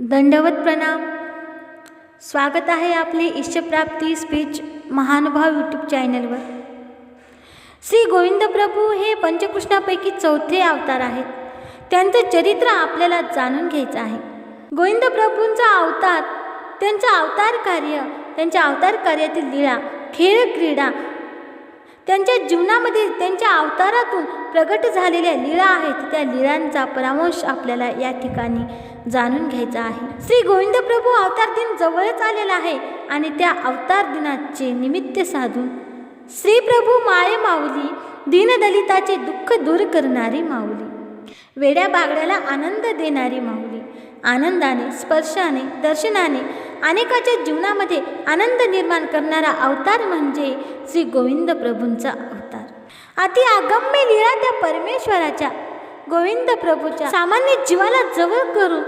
दंडवत प्रणाम. स्वागत आहे आपले इष्टप्राप्ती स्पीच महानुभाव यूट्यूब चॅनलवर श्री गोविंद प्रभू हे पंचकृष्णापैकी चौथे अवतार आहेत. त्यांचं चरित्र आपल्याला जाणून घ्यायचं आहे. गोविंद प्रभूंचा अवतार त्यांचं अवतार कार्य त्यांच्या अवतार कार्यातील लीळा खेळ क्रीडा त्यांच्या जीवनामध्ये त्यांच्या अवतारातून प्रगट झालेल्या लीळा आहेत. त्या लीळांचा परामर्श आपल्याला या ठिकाणी जाणून घ्यायचा आहे. श्री गोविंद प्रभू अवतार दिन जवळच आलेला आहे आणि त्या अवतार दिनाचे निमित्त साधून श्री प्रभू माये माऊली दीनदलिताचे दुःख दूर करणारी माऊली वेड्या बागड्याला आनंद देणारी माऊली आनंदाने स्पर्शाने दर्शनाने अनेकाच्या जीवनामध्ये आनंद निर्माण करणारा अवतार म्हणजे श्री गोविंद प्रभूंचा अवतार. अति अगम्य लिळा त्या परमेश्वराच्या गोविंद प्रभूच्या सामान्य जीवाला जवळ करून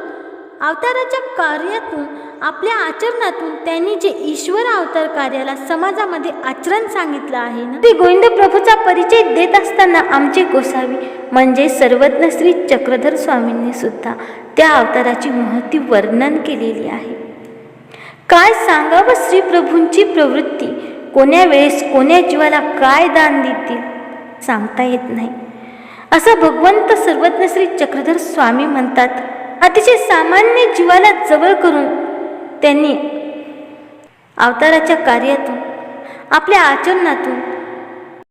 अवताराच्या कार्यातून आपल्या आचरणातून त्यांनी जे ईश्वर अवतार कार्याला समाजामध्ये आचरण सांगितलं आहे ना ते गोविंद प्रभूचा परिचय देत असताना आमचे गोसावी म्हणजे सर्वज्ञ श्री चक्रधर स्वामींनी सुद्धा त्या अवताराची महती वर्णन केलेली आहे. काय सांगावं श्री प्रभूंची प्रवृत्ती? कोण्या वेळेस कोण्या जीवाला काय दान देतील? सांगता येत नाही. असं भगवंत सर्वज्ञ श्री चक्रधर स्वामी म्हणतात अतिशय सामान्य जीवाला जवळ करून त्यांनी अवताराच्या कार्यातून आपल्या आचरणातून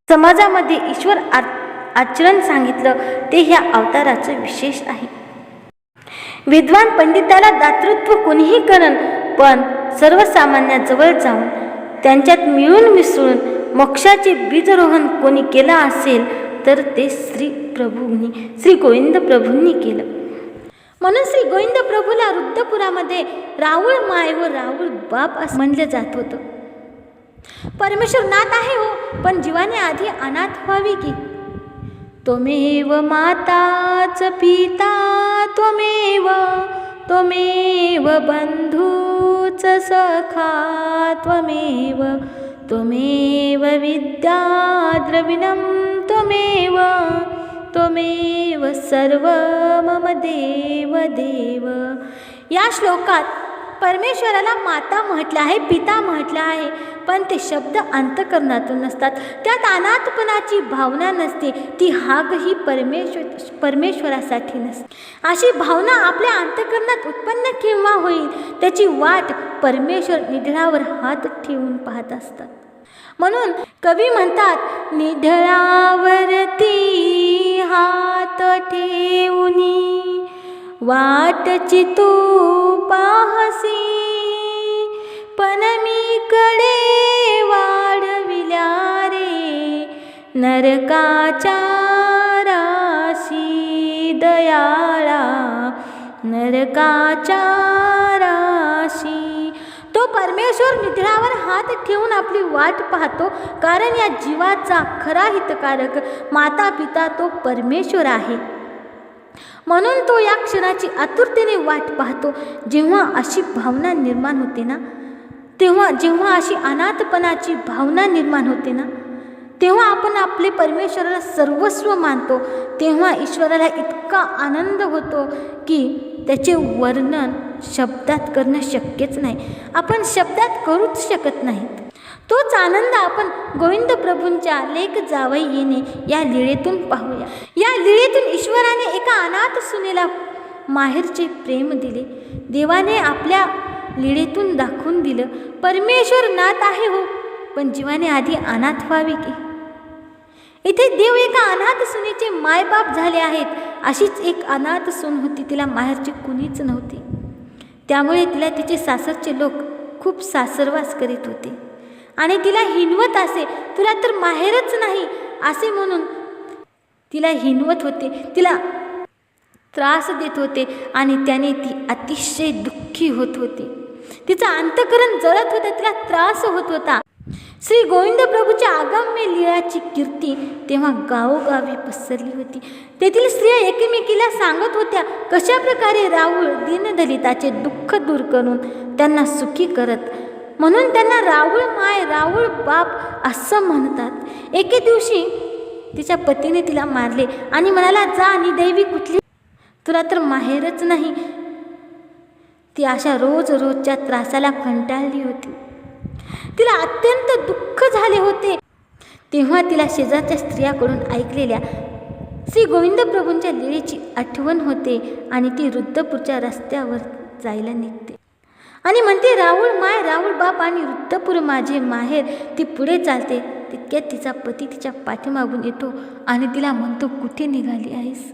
समाजामध्ये ईश्वर आ आचरण सांगितलं ते ह्या अवताराचं विशेष आहे. विद्वान पंडिताला दातृत्व कोणीही करण पण सर्वसामान्याजवळ जाऊन त्यांच्यात मिळून मिसळून मोक्षाचे बीजरोहण कोणी केलं असेल तर ते श्री प्रभूंनी श्री गोविंद प्रभूंनी केलं. म्हणून श्री गोविंद प्रभूला रुद्धपुरामध्ये राहुळ माय व राहुळ बाप असं म्हणलं जात होतं. परमेश्वर नाथ आहे हो पण जीवाने आधी अनाथ व्हावी की? त्वमेव माताच पिता त्वमेव त्वमेव बंधूच सखा त्वमेव त्वमेव विद्या द्रविणं त्वमेव त्वमेव सर्व मम देव देव. या श्लोकात परमेश्वराला माता म्हटलं आहे पिता म्हटलं आहे पण ते शब्द अंतकरणातून नसतात. त्यात अनाथपणाची भावना नसते ती हाक ही परमेश्वर परमेश्वरासाठी नसते. अशी भावना आपल्या अंतकरणात उत्पन्न केव्हा होईल त्याची वाट परमेश्वर निधळावर हात ठेवून पाहत असतात. म्हणून कवी म्हणतात निधळावरती हात ठेवूनी वाटची तू पाहसी पण मी कडे वाढविल्या रे नरकाच्या राशी दयाळा नरकाच्या राशी तो परमेश्वर निधळावर हात ठेवून आपली वाट पाहतो कारण या जीवाचा खरा हितकारक माता पिता तो परमेश्वर आहे. म्हणून तो या क्षणाची आतुरतेने वाट पाहतो. जेव्हा अशी भावना निर्माण होते ना तेव्हा जेव्हा अशी अनाथपणाची भावना निर्माण होते ना तेव्हा आपण आपले परमेश्वराला सर्वस्व मानतो. तेव्हा ईश्वराला इतका आनंद होतो की त्याचे वर्णन शब्दात करणं शक्यच नाही. आपण शब्दात करूच शकत नाहीत. तोच आनंद आपण गोविंद प्रभूंच्या लेख जावई येणे या लीळेतून पाहूया. या लीळेतून ईश्वराने एका अनाथ सुनेला माहेरचे प्रेम दिले. देवाने आपल्या लीळेतून दाखवून दिलं परमेश्वर नाथ आहे हो. पण जीवाने आधी अनाथ व्हावी की? इथे देव एका अनाथ सुनेचे मायबाप झाले आहेत. अशीच एक अनाथ सून होती तिला माहेरची कुणीच नव्हती. त्यामुळे तिला तिचे सासरचे लोक खूप सासरवास करीत होते. आणि तिला हिनवत असे तुला तर माहेरच नाही असे म्हणून तिला हिनवत होते. तिला त्रास देत होते आणि त्याने ती अतिशय दुःखी होत होती. तिचं अंतकरण जळत होतं तिला त्रास होत होता. श्री गोविंद प्रभूच्या आगम्य लीळाची कीर्ती तेव्हा गावोगावी पसरली होती. तेथील स्त्रिया एकमेकीला सांगत होत्या कशा प्रकारे राहुळ दीनदलिताचे दुःख दूर करून त्यांना सुखी करत म्हणून त्यांना राहुळ माय राहुळ बाप असं म्हणतात. एके दिवशी तिच्या पतीने तिला मारले आणि म्हणाला जा आणि दैवी कुठली? तुला तर माहेरच नाही. ती अशा रोज रोजच्या त्रासाला कंटाळली होती. तिला अत्यंत दुःख झाले होते. तेव्हा तिला शेजारच्या स्त्रियाकडून ऐकलेल्या श्री गोविंद प्रभूंच्या लिळेची आठवण होते आणि ती वृद्धपूरच्या रस्त्यावर जायला निघते. आणि म्हणते राहुल माय राहुल बाप आणि वृद्धपूर माझे माहेर ती पुढे चालते. तितक्यात तिचा पती तिच्या पाठीमागून येतो आणि तिला म्हणतो कुठे निघाली आहेस?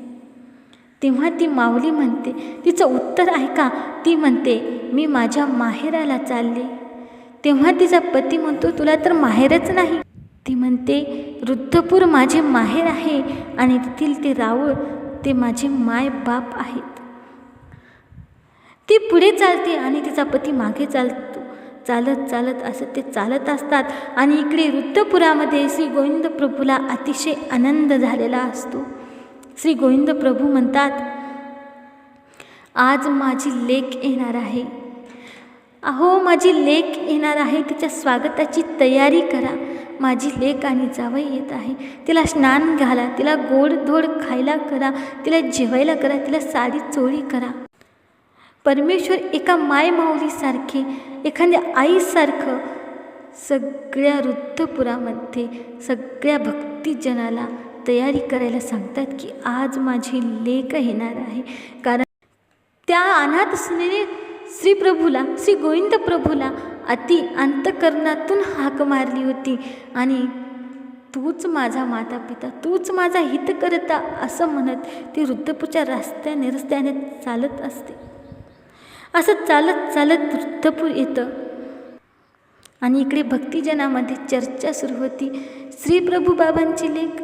तेव्हा ती माऊली म्हणते तिचं उत्तर ऐका. ती म्हणते मी माझ्या माहेराला चालले. तेव्हा तिचा पती म्हणतो तुला तर माहेरच नाही. ती म्हणते वृद्धपूर माझे माहेर आहे आणि तेथील ते रावळ ते माझे माय बाप आहेत. ती पुढे चालते आणि तिचा पती मागे चालतो. चालत चालत असं ते चालत असतात आणि इकडे वृद्धपुरामध्ये श्री गोविंद प्रभूला अतिशय आनंद झालेला असतो. श्री गोविंद प्रभू म्हणतात आज माझी लेख येणार आहे. अहो माझी लेख येणार आहे. तिच्या स्वागताची तयारी करा. माझी लेख आणि जावई येत आहे. तिला स्नान घाला. तिला गोड धोड खायला करा. तिला जेवायला करा. तिला साडी चोळी करा. परमेश्वर एका मायमाऊलीसारखे एखाद्या आईसारखं सगळ्या वृद्धपुरामध्ये सगळ्या भक्तिजनाला तयारी करायला सांगतात की आज माझी लेख येणार आहे. कारण त्या अनाथ सुनेने श्री प्रभूला श्री गोविंद प्रभूला अति अंतकरणातून हाक मारली होती. आणि तूच माझा माता पिता तूच माझा हित करता असं म्हणत ती वृद्धपूरच्या रस्त्याने रस्त्याने चालत असते. असं चालत चालत वृद्धपूर येतं. आणि इकडे भक्तिजनामध्ये चर्चा सुरू होती. श्री प्रभू बाबांची लेख.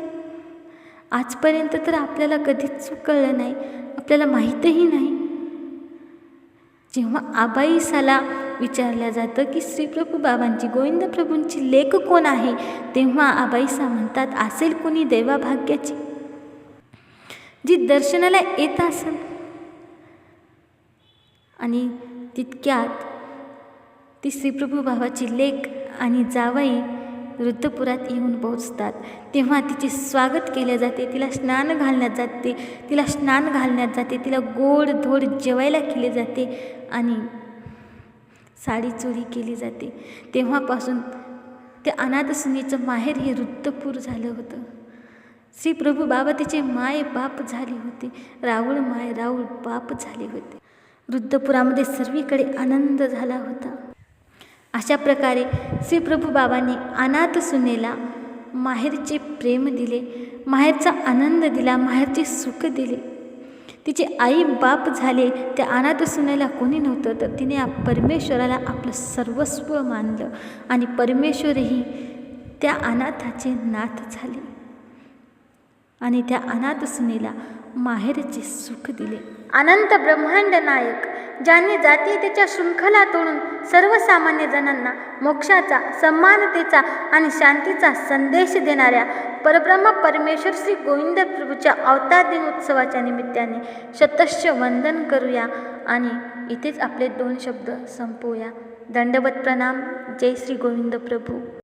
आजपर्यंत तर आपल्याला कधीच कळलं नाही. आपल्याला माहीतही नाही. जेव्हा आबाईसाला विचारलं जातं की श्रीप्रभू बाबांची गोविंद प्रभूंची लेख कोण आहे? तेव्हा आबाईसा म्हणतात असेल कोणी देवाभाग्याची? जी दर्शनाला येत असेल आणि तितक्यात ती श्रीप्रभू बाबाची लेख आणि जावाई वृद्धपुरात येऊन पोहोचतात. तेव्हा तिचे स्वागत केले जाते तिला स्नान घालण्यात जाते तिला स्नान घालण्यात जाते तिला गोड धोड जेवायला केले जाते. आणि साडी चोरी केली जाते. तेव्हापासून ते अनाथसुनीचं माहेर हे वृद्धपूर झालं होतं. श्री प्रभू बाबा तिचे माय बाप झाले होते. राऊळ माय राऊळ बाप झाले होते. वृद्धपुरामध्ये सर्वीकडे आनंद झाला होता. अशा प्रकारे श्री प्रभू बाबांनी अनाथ सुनेला माहेरचे प्रेम दिले माहेरचा आनंद दिला माहेरचे सुख दिले. तिचे आई बाप झाले त्या अनाथ सुनेला कोणी नव्हतं तर तिने परमेश्वराला आपलं सर्वस्व मानलं आणि परमेश्वरही त्या अनाथाचे नाथ झाले. आणि त्या अनाथ सुनेला माहेरचे सुख दिले. अनंत ब्रह्मांड नायक ज्यांनी जातीयतेच्या शृंखला तोडून सर्वसामान्य जणांना मोक्षाचा समानतेचा आणि शांतीचा संदेश देणाऱ्या परब्रह्म परमेश्वर श्री गोविंद प्रभूच्या अवतार दिन उत्सवाच्या निमित्ताने शतश वंदन करूया. आणि इथेच आपले दोन शब्द संपवूया. दंडवत प्रणाम. जय श्री गोविंद प्रभू.